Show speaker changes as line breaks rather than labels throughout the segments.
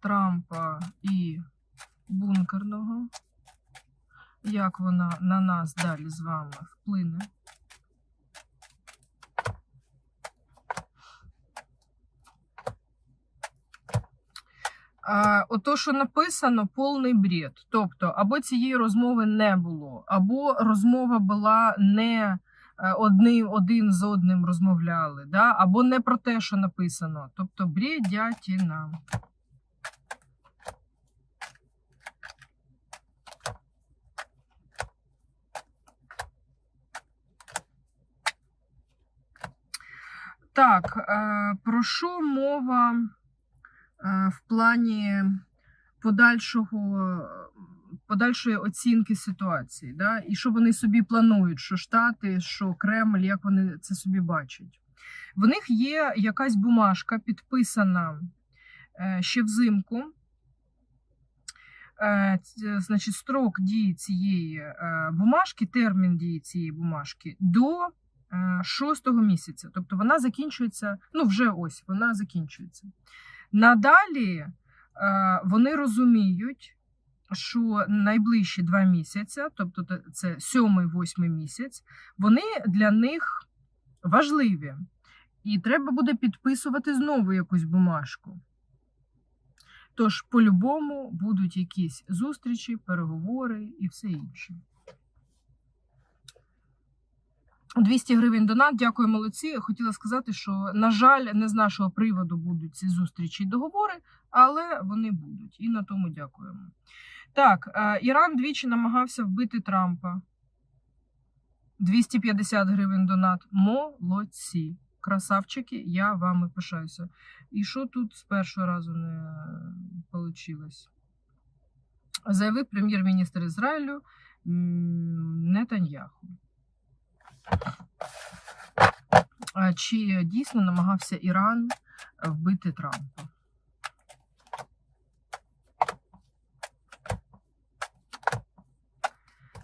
Трампа і бункерного. Як вона на нас далі з вами вплине? Ото, що написано, повний бред. Тобто, або цієї розмови не було, або розмова була не е, одним, один з одним розмовляли, да? або не про те, що написано. Тобто, бредятіна. Так, е, про що мова е, в плані подальшого, подальшої оцінки ситуації? Да? І що вони собі планують, що Штати, що Кремль, як вони це собі бачать? В них є якась бумажка, підписана е, ще взимку. Значить, строк дії цієї бумажки, термін дії цієї бумажки до шостого місяця. Тобто вона закінчується, ну вже ось вона закінчується. Надалі е, вони розуміють, що найближчі два місяці, тобто це сьомий, восьмий місяць, вони для них важливі. І треба буде підписувати знову якусь бумажку. Тож, по-любому будуть якісь зустрічі, переговори і все інше. 200 гривень донат. Дякую, молодці. Хотіла сказати, що, на жаль, не з нашого приводу будуть ці зустрічі і договори, але вони будуть. І на тому дякуємо. Так, е, Іран двічі намагався вбити Трампа. 250 гривень донат. Молодці. Красавчики, я вами пишаюся. І що тут з першого разу не вийшло? Заявив прем'єр-міністр Ізраїлю Нетаньяху. Чи дійсно намагався Іран вбити Трампа?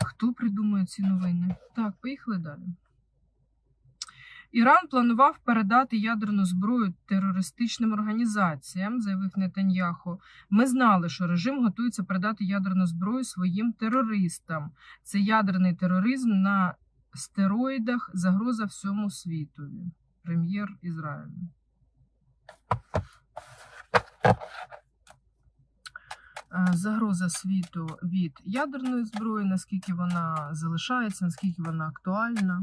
Хто придумує ці новини? Так, поїхали далі. Іран планував передати ядерну зброю терористичним організаціям, заявив Нетаньяху. Ми знали, що режим готується передати ядерну зброю своїм терористам. Це ядерний тероризм на стероїдах, загроза всьому світові. Прем'єр Ізраїлю. Е, Загроза світу від ядерної зброї, наскільки вона залишається, наскільки вона актуальна.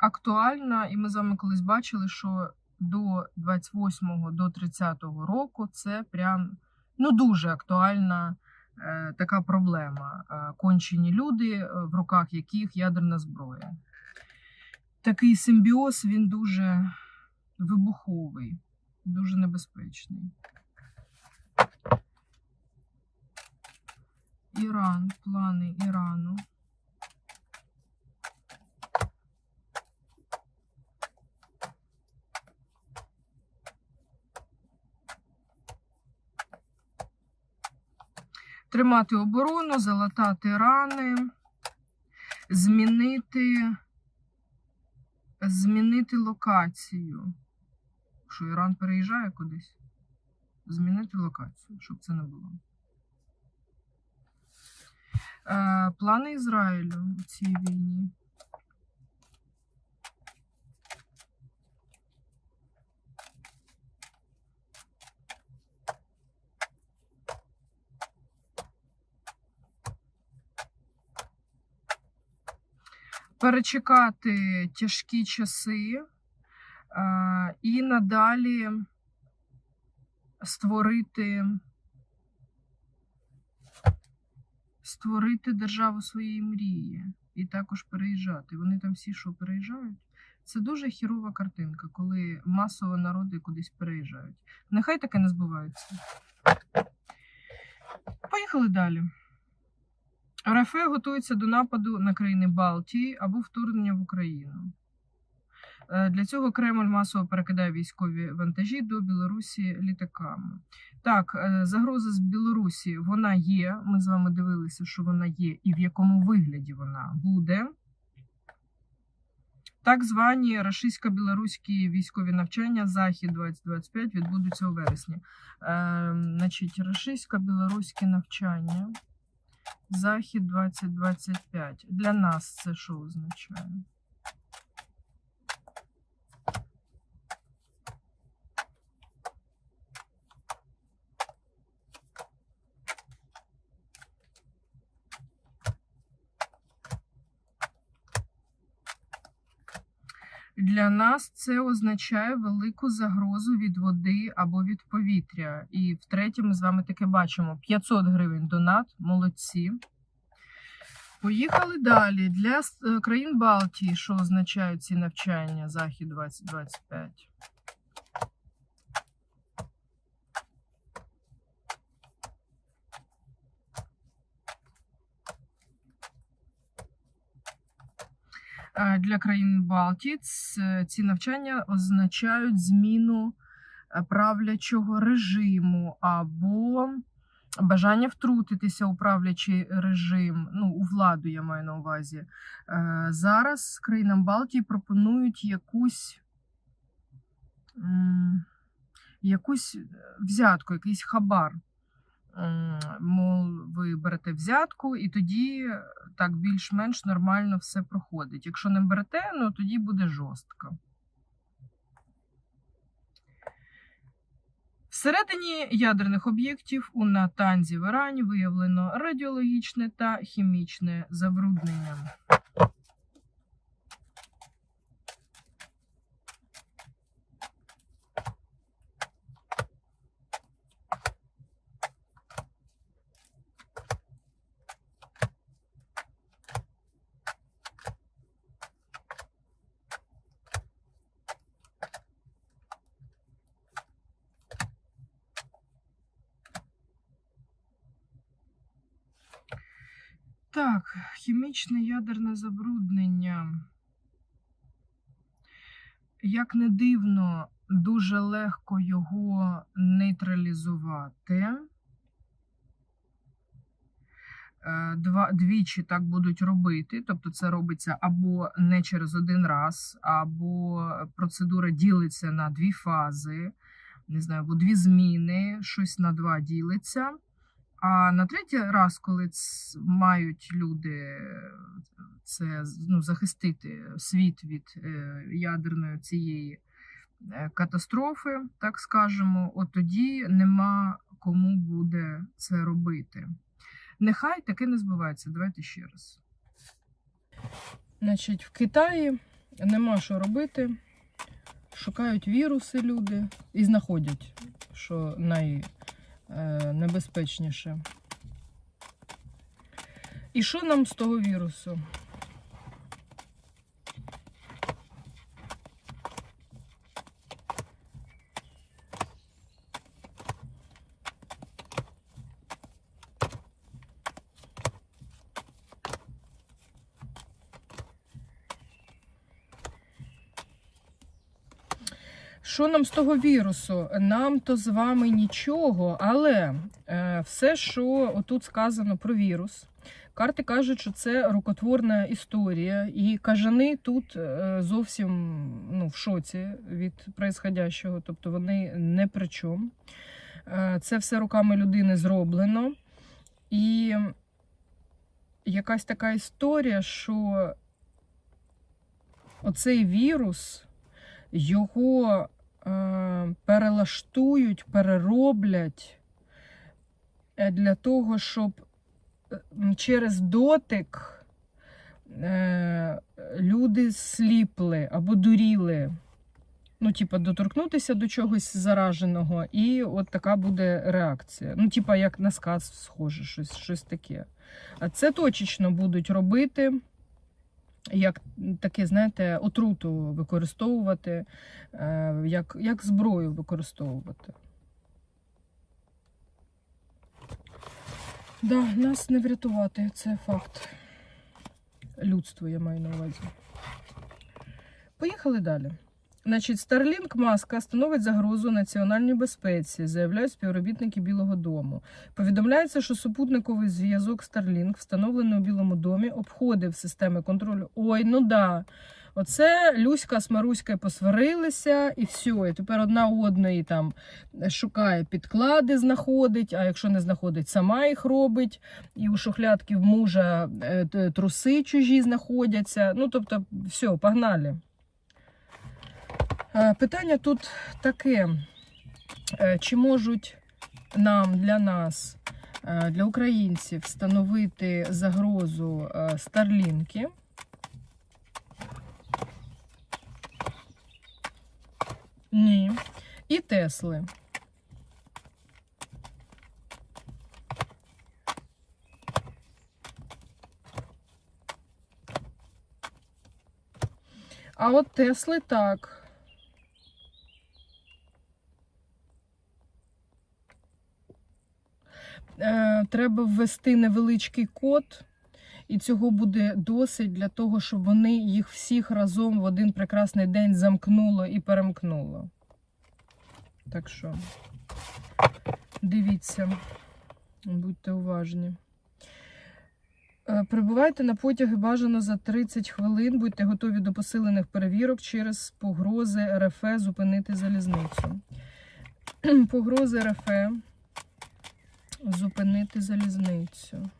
актуальна, і ми з вами колись бачили, що до 28-го, до 30-го року це прям ну дуже актуальна е, така проблема. Е, кончені люди, е, в руках яких ядерна зброя. Такий симбіоз він дуже вибуховий, дуже небезпечний. Іран, плани Ірану. Тримати оборону, залатати рани, змінити, змінити локацію. Що Іран переїжджає кудись? Змінити локацію, щоб це не було. Е, плани Ізраїлю у цій війні. Перечекати тяжкі часи і надалі створити, створити державу своєї мрії і також переїжджати. Вони там всі що переїжджають. Це дуже хірова картинка, коли масово народи кудись переїжджають. Нехай таке не збувається. Поїхали далі. РФ готується до нападу на країни Балтії або вторгнення в Україну. Е, Для цього Кремль масово перекидає військові вантажі до Білорусі літаками. Так, е, загроза з Білорусі вона є. Ми з вами дивилися, що вона є і в якому вигляді вона буде. Так звані рашистсько-білоруські військові навчання Захід 2025 відбудуться у вересні. Е, значить, рашистсько-білоруські навчання Захід 2025. Для нас це що означає? Для нас це означає велику загрозу від води або від повітря. І втретє, ми з вами таке бачимо: 500 гривень донат, молодці. Поїхали далі. Для е, країн Балтії, що означають ці навчання Захід 2025? Для країн Балтії ці навчання означають зміну е, правлячого режиму або бажання втрутитися у правлячий режим, ну, у владу я маю на увазі. Е, Зараз країнам Балтії пропонують якусь, якусь взятку, якийсь хабар. Мов, ви берете взятку, і тоді так більш-менш нормально все проходить. Якщо не берете, ну тоді буде жорстко. Всередині ядерних об'єктів у Натанзі в Ірані виявлено радіологічне та хімічне забруднення. Так, хімічне ядерне забруднення. Як не дивно, дуже легко його нейтралізувати. Е, Два, двічі так будуть робити, тобто це робиться або не через один раз, або процедура ділиться на дві фази, не знаю, або дві зміни, щось на два ділиться. А на третій раз, коли мають люди це ну, захистити світ від е, ядерної цієї е, катастрофи, так скажемо, от тоді нема кому буде це робити. Нехай таке не збувається. Давайте ще раз. Значить, в Китаї нема що робити. Шукають віруси люди і знаходять, що найнебезпечніше. І що нам з того вірусу? Що нам з того вірусу? Нам то з вами нічого, але е, все, що отут сказано про вірус, карти кажуть, що це рукотворна історія, і кажани тут е, зовсім ну, в шоці від происходящого, тобто вони не при чому. Е, це все руками людини зроблено. І якась така історія, що оцей вірус його перелаштують, перероблять е, для того, щоб е, через дотик е, люди сліпли або дуріли. Ну, типа, доторкнутися до чогось зараженого, і от така буде реакція. Ну, типа, як на сказ схоже, щось, щось таке. А це точечно будуть робити як таке, знаєте, отруту використовувати, е, як, як зброю використовувати. Да, нас не врятувати, це факт. Людство, я маю на увазі. Поїхали далі. Значить, Starlink маска становить загрозу національній безпеці, заявляють співробітники Білого Дому. Повідомляється, що супутниковий зв'язок Starlink, встановлений у Білому домі, обходив системи контролю. Ой, ну да. Оце Люська з Маруською посварилися і все. І тепер одна одної там шукає підклади, знаходить, а якщо не знаходить, сама їх робить. І у шухлядки в мужа е, труси чужі знаходяться. Ну, тобто, все, погнали. Е, Питання тут таке: Е, чи можуть нам для нас, е, для українців, становити загрозу старлінки? Ні. І Тесли. А от Тесли так. Е, треба ввести невеличкий код, і цього буде досить для того, щоб вони їх всіх разом в один прекрасний день замкнуло і перемкнуло. Так що, дивіться, будьте уважні. Е, Прибувайте на потяги бажано за 30 хвилин. Будьте готові до посилених перевірок через погрози РФ зупинити залізницю. Погрози РФ зупинити залізницю.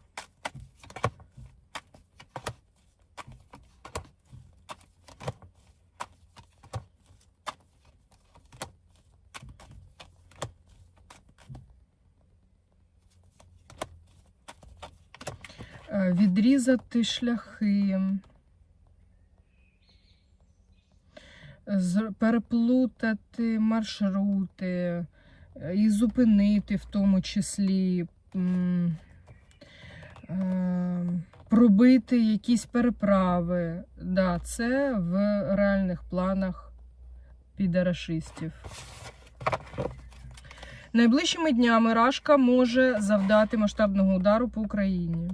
Е, Відрізати шляхи. Переплутати маршрути і зупинити в тому числі. е, Пробити якісь переправи. Да, це в реальних планах підарашистів. Найближчими днями Рашка може завдати масштабного удару по Україні.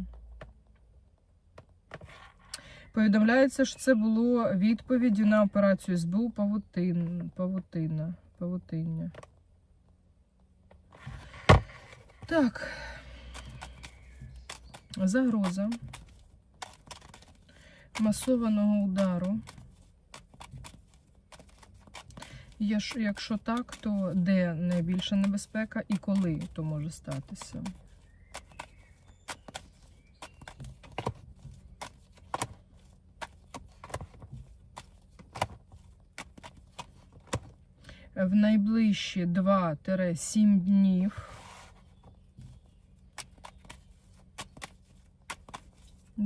Повідомляється, що це було відповіддю на операцію СБУ Павутин, Павутина. Павутиння. Так. Загроза масованого удару. Якщо так, то де найбільша небезпека і коли то може статися? В найближчі 2-7 днів.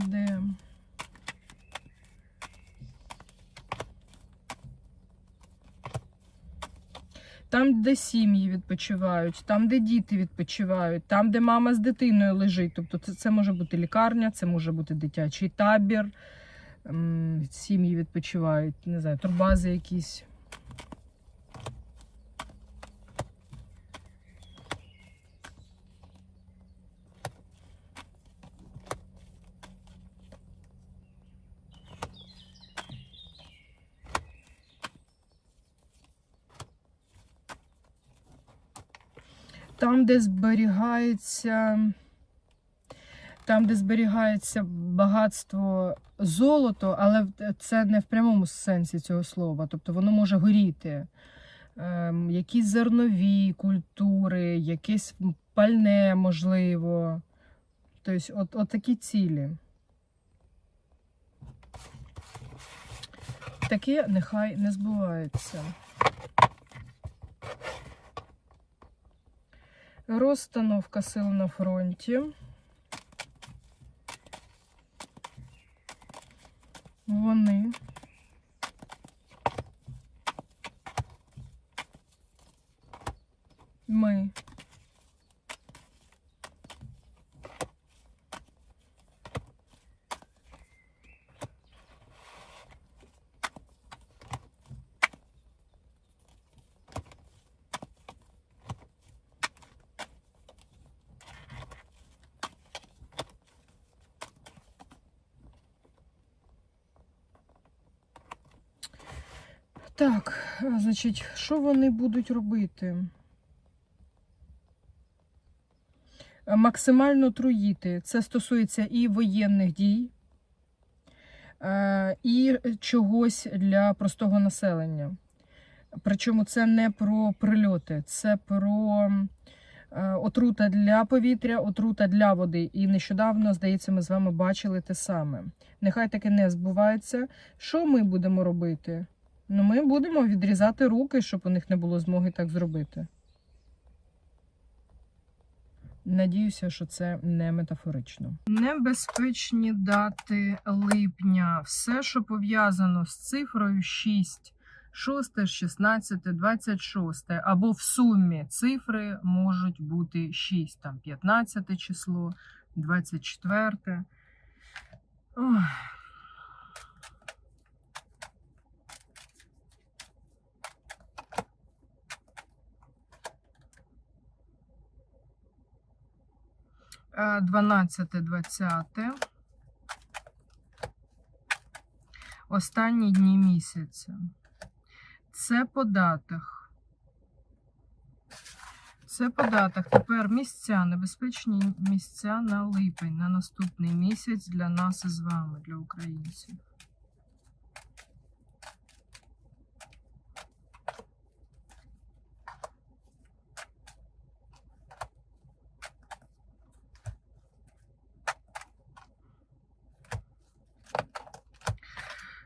Де? Там, де сім'ї відпочивають, там, де діти відпочивають, там, де мама з дитиною лежить. Тобто це, це може бути лікарня, це може бути дитячий табір, ем, сім'ї відпочивають, не знаю, турбази якісь. Там, де зберігається, там, де зберігається багатство золото, але це не в прямому сенсі цього слова. Тобто воно може горіти. Ем, якісь зернові культури, якесь пальне, можливо. Тобто, от, от такі цілі. Таке нехай не збувається. Розстановка сил на фронті. Вони ми Так, значить, що вони будуть робити? Максимально труїти. Це стосується і воєнних дій, і чогось для простого населення. Причому це не про прильоти, це про отрута для повітря, отрута для води. І нещодавно, здається, ми з вами бачили те саме. Нехай таке не збувається. Що ми будемо робити? Ну, ми будемо відрізати руки, щоб у них не було змоги так зробити. Надіюся, що це не метафорично. Небезпечні дати липня. Все, що пов'язано з цифрою 6, 6, 16, 26, або в сумі цифри можуть бути 6, там 15 число, 24. Ой. 12, 20. Останні дні місяця. Це по датах. Це по датах. Тепер місця, небезпечні місця на липень, на наступний місяць для нас із вами, для українців.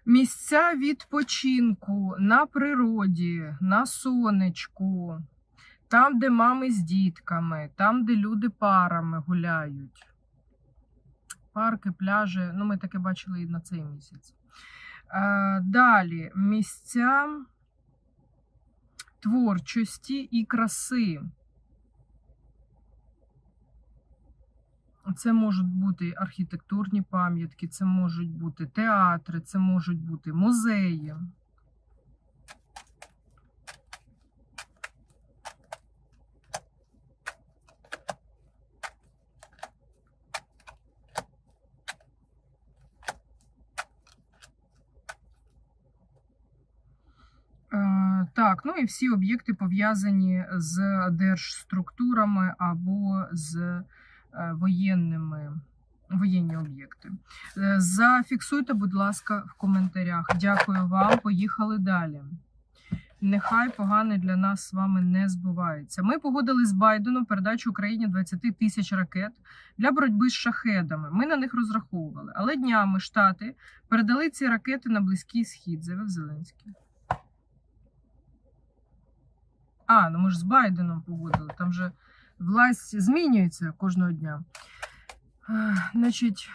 Місця відпочинку на природі, на сонечку, там, де мами з дітками, там, де люди парами гуляють. Парки, пляжі, ну ми таке бачили і на цей місяць. Е, Далі місця творчості і краси. Це можуть бути архітектурні пам'ятки, це можуть бути театри, це можуть бути музеї. Е, Так, ну і всі об'єкти пов'язані з держструктурами або з воєнними воєнні об'єкти. Е, Зафіксуйте, будь ласка, в коментарях. Дякую вам. Поїхали далі. Нехай погане для нас з вами не збувається. Ми погодили з Байденом передачу Україні 20 тисяч ракет для боротьби з шахедами. Ми на них розраховували. Але днями Штати передали ці ракети на Близький Схід, заявив Зеленський. А, ну ми ж з Байденом погодили. Там же власть змінюється кожного дня. Значить,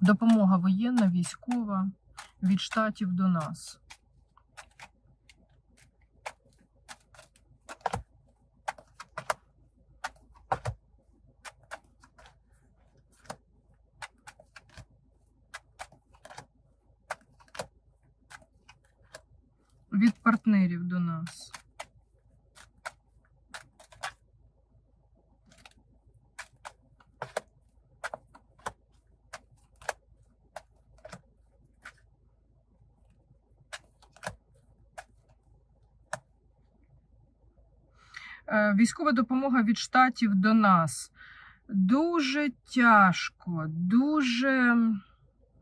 допомога воєнна, військова від штатів до нас. Від партнерів до нас. Військова допомога від штатів до нас. Дуже тяжко, дуже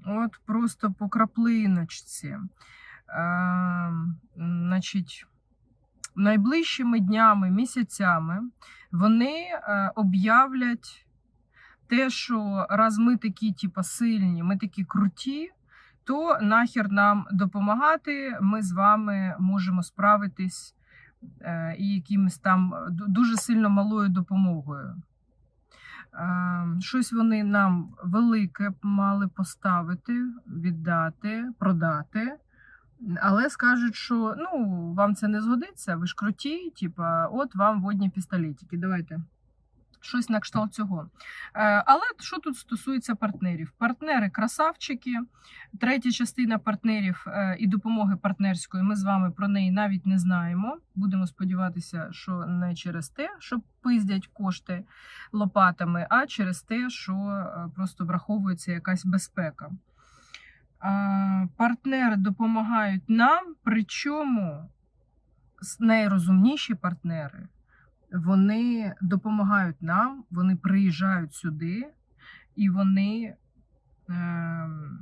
от просто по краплиночці. Е, значить, найближчими днями, місяцями вони е, об'являть те, що раз ми такі, типу, сильні, ми такі круті, то нахер нам допомагати. Ми з вами можемо справитись е, і якимось там дуже сильно малою допомогою. Е, Щось вони нам велике мали поставити, віддати, продати. Але скажуть, що ну, вам це не згодиться, ви ж круті, типа, от вам водні пістолетики. Давайте. Щось на кшталт цього. Е, Але що тут стосується партнерів? Партнери красавчики. Третя частина партнерів е, і допомоги партнерської. Ми з вами про неї навіть не знаємо. Будемо сподіватися, що не через те, що пиздять кошти лопатами, а через те, що е, просто враховується якась безпека. Партнери допомагають нам, причому найрозумніші партнери вони допомагають нам, вони приїжджають сюди і вони ем,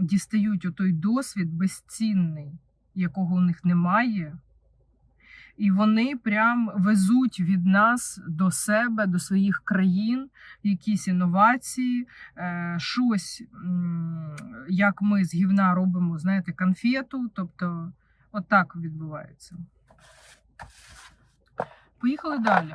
дістають отой досвід безцінний, якого у них немає. І вони прям везуть від нас до себе, до своїх країн якісь інновації, е, щось, як ми з гівна робимо, знаєте, конфету. Тобто, отак відбувається. Поїхали далі.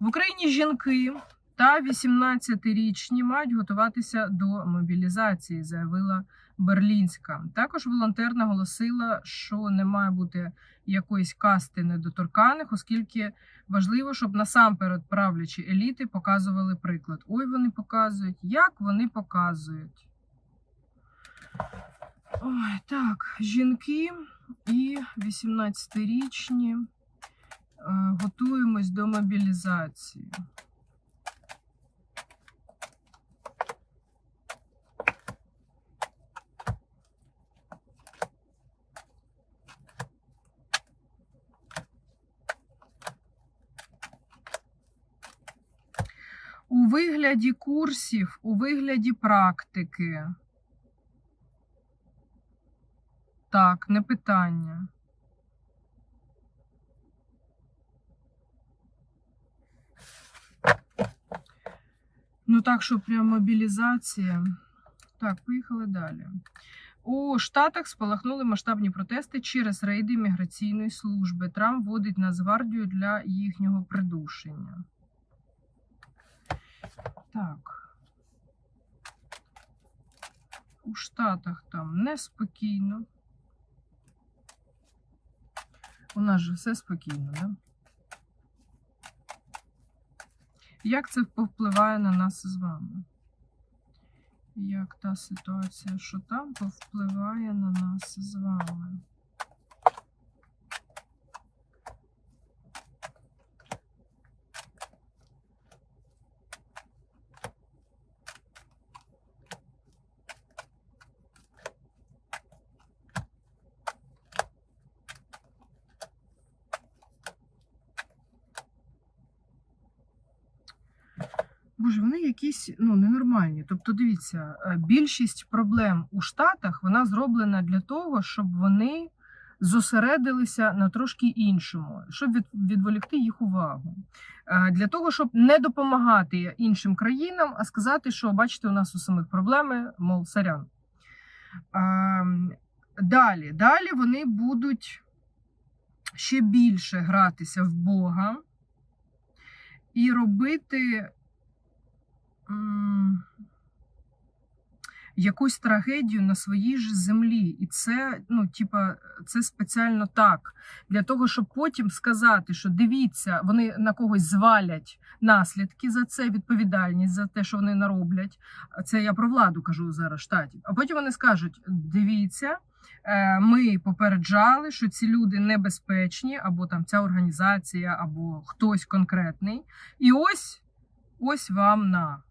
В Україні жінки та 18-річні мають готуватися до мобілізації, заявила Берлінська. Також волонтер наголосила, що не має бути якоїсь касти недоторканих, оскільки важливо, щоб насамперед правлячі еліти показували приклад. Ой, вони показують, як вони показують. Ой, так, жінки і 18-річні. Е, Готуємось до мобілізації. У вигляді курсів, у вигляді практики. Так, не питання. Ну так, що прям мобілізація. Так, поїхали далі. У Штатах спалахнули масштабні протести через рейди міграційної служби. Трамп вводить Нацгвардію для їхнього придушення. Так. У Штатах там неспокійно. У нас же все спокійно, да? Як це повпливає на нас з вами? Як та ситуація, що там повпливає на нас з вами? Боже, вони якісь ну ненормальні. Тобто, дивіться, е, більшість проблем у Штатах вона зроблена для того, щоб вони зосередилися на трошки іншому, щоб від, відволікти їх увагу. Е, Для того, щоб не допомагати іншим країнам, а сказати, що бачите, у нас у самих проблеми, мов сорян. Ем, Далі, далі вони будуть ще більше гратися в Бога і робити якусь трагедію на своїй ж землі. І це, ну, типа, це спеціально так. Для того, щоб потім сказати, що дивіться, вони на когось звалять наслідки за це, відповідальність за те, що вони нароблять. Це я про владу кажу зараз штатів. А потім вони скажуть: дивіться. е, Ми попереджали, що ці люди небезпечні, або там ця організація, або хтось конкретний. І ось ось вам на.